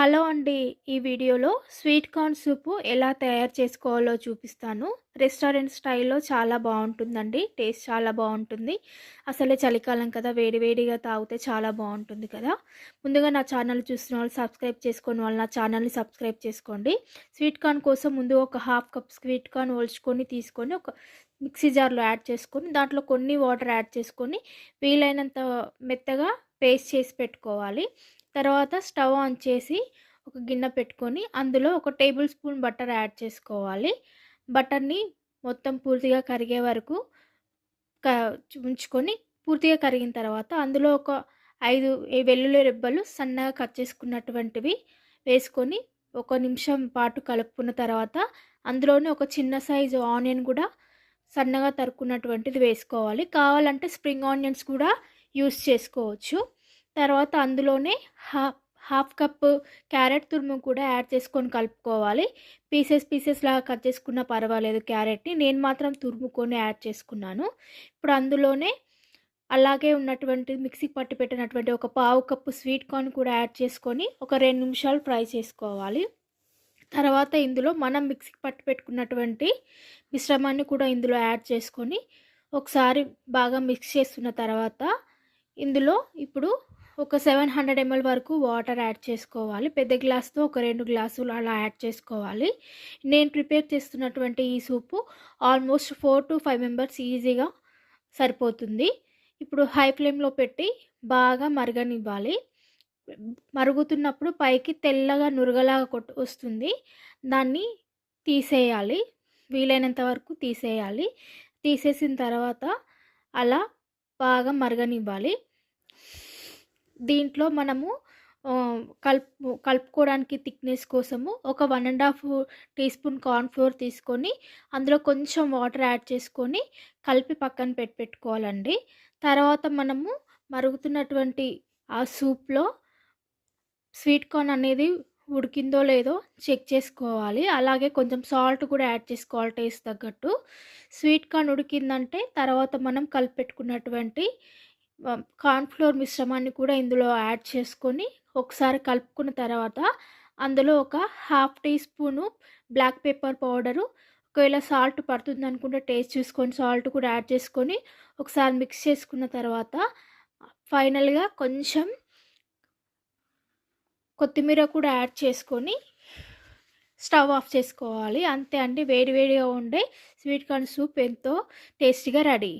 Hello అండి. ఈ వీడియోలో స్వీట్ కార్న్ సూపు ఎలా తయారు చేసుకోవాలో చూపిస్తాను. రెస్టారెంట్ స్టైల్లో చాలా బాగుంటుందండి. టేస్ట్ చాలా బాగుంటుంది. అసలే చలికాలం కదా వేడివేడిగా తాగితే చాలా బాగుంటుంది కదా. ముందుగా నా ఛానల్ చూసిన వాళ్ళు సబ్స్క్రైబ్ చేసుకుని వాళ్ళు నా ఛానల్ని సబ్స్క్రైబ్ చేసుకోండి. స్వీట్ కార్న్ కోసం ముందు ఒక హాఫ్ కప్ స్వీట్ కార్న్ ఒలుచుకొని తీసుకొని ఒక మిక్సీ జార్లో యాడ్ చేసుకొని దాంట్లో కొన్ని వాటర్ యాడ్ చేసుకొని వీలైనంత మెత్తగా పేస్ట్ చేసి పెట్టుకోవాలి. తర్వాత స్టవ్ ఆన్ చేసి ఒక గిన్నె పెట్టుకొని అందులో ఒక టేబుల్ స్పూన్ బటర్ యాడ్ చేసుకోవాలి. బటర్ని మొత్తం పూర్తిగా కరిగే వరకు క ఉంచుకొని పూర్తిగా కరిగిన తర్వాత అందులో ఒక ఐదు వెల్లుల్లి రెబ్బలు సన్నగా కట్ చేసుకున్నటువంటివి వేసుకొని ఒక నిమిషం పాటు కలుపుకున్న తర్వాత అందులోనే ఒక చిన్న సైజు ఆనియన్ కూడా సన్నగా తరుక్కున్నటువంటిది వేసుకోవాలి. కావాలంటే స్ప్రింగ్ ఆనియన్స్ కూడా యూస్ చేసుకోవచ్చు. తర్వాత అందులోనే హాఫ్ హాఫ్ కప్ క్యారెట్ తురుము కూడా యాడ్ చేసుకొని కలుపుకోవాలి. పీసెస్ పీసెస్ లాగా కట్ చేసుకున్న పర్వాలేదు క్యారెట్ని. నేను మాత్రం తురుముకొని యాడ్ చేసుకున్నాను. ఇప్పుడు అందులోనే అలాగే ఉన్నటువంటి మిక్సీకి పట్టి పెట్టినటువంటి ఒక పావు కప్పు స్వీట్ కార్న్ కూడా యాడ్ చేసుకొని ఒక రెండు నిమిషాలు ఫ్రై చేసుకోవాలి. తర్వాత ఇందులో మనం మిక్సీకి పట్టి పెట్టుకున్నటువంటి మిశ్రమాన్ని కూడా ఇందులో యాడ్ చేసుకొని ఒకసారి బాగా మిక్స్ చేస్తున్న తర్వాత ఇందులో ఇప్పుడు ఒక సెవెన్ హండ్రెడ్ ఎంఎల్ వరకు వాటర్ యాడ్ చేసుకోవాలి. పెద్ద గ్లాస్తో ఒక రెండు గ్లాసులు అలా యాడ్ చేసుకోవాలి. నేను ప్రిపేర్ చేస్తున్నటువంటి ఈ soup almost four to five members ఈజీగా సరిపోతుంది. ఇప్పుడు హై ఫ్లేమ్లో పెట్టి బాగా మరగనివ్వాలి. మరుగుతున్నప్పుడు పైకి తెల్లగా నురగలాగా కొట్టు వస్తుంది. దాన్ని తీసేయాలి. వీలైనంత వరకు తీసేయాలి. తీసేసిన తర్వాత అలా బాగా మరగనివ్వాలి. దీంట్లో మనము కలుపు కలుపుకోవడానికి థిక్నెస్ కోసము ఒక one and half teaspoon corn flour తీసుకొని అందులో కొంచెం వాటర్ యాడ్ చేసుకొని కలిపి పక్కన పెట్టి పెట్టుకోవాలండి. తర్వాత మనము మరుగుతున్నటువంటి ఆ సూప్లో స్వీట్ కార్న్ అనేది ఉడికిందో లేదో చెక్ చేసుకోవాలి. అలాగే కొంచెం సాల్ట్ కూడా యాడ్ చేసుకోవాలి టేస్ట్ తగ్గట్టు. స్వీట్ కార్న్ ఉడికిందంటే తర్వాత మనం కలిపి పెట్టుకున్నటువంటి కార్న్ఫ్లోర్ మిశ్రమాన్ని కూడా ఇందులో యాడ్ చేసుకొని ఒకసారి కలుపుకున్న తర్వాత అందులో ఒక half teaspoon black pepper powder ఒకవేళ సాల్ట్ పడుతుంది అనుకుంటే టేస్ట్ చూసుకొని సాల్ట్ కూడా యాడ్ చేసుకొని ఒకసారి మిక్స్ చేసుకున్న తర్వాత ఫైనల్గా కొంచెం కొత్తిమీర కూడా యాడ్ చేసుకొని స్టవ్ ఆఫ్ చేసుకోవాలి. అంతే అండి వేడివేడిగా ఉండే స్వీట్ కార్న్ సూప్ ఎంతో టేస్టీగా రెడీ.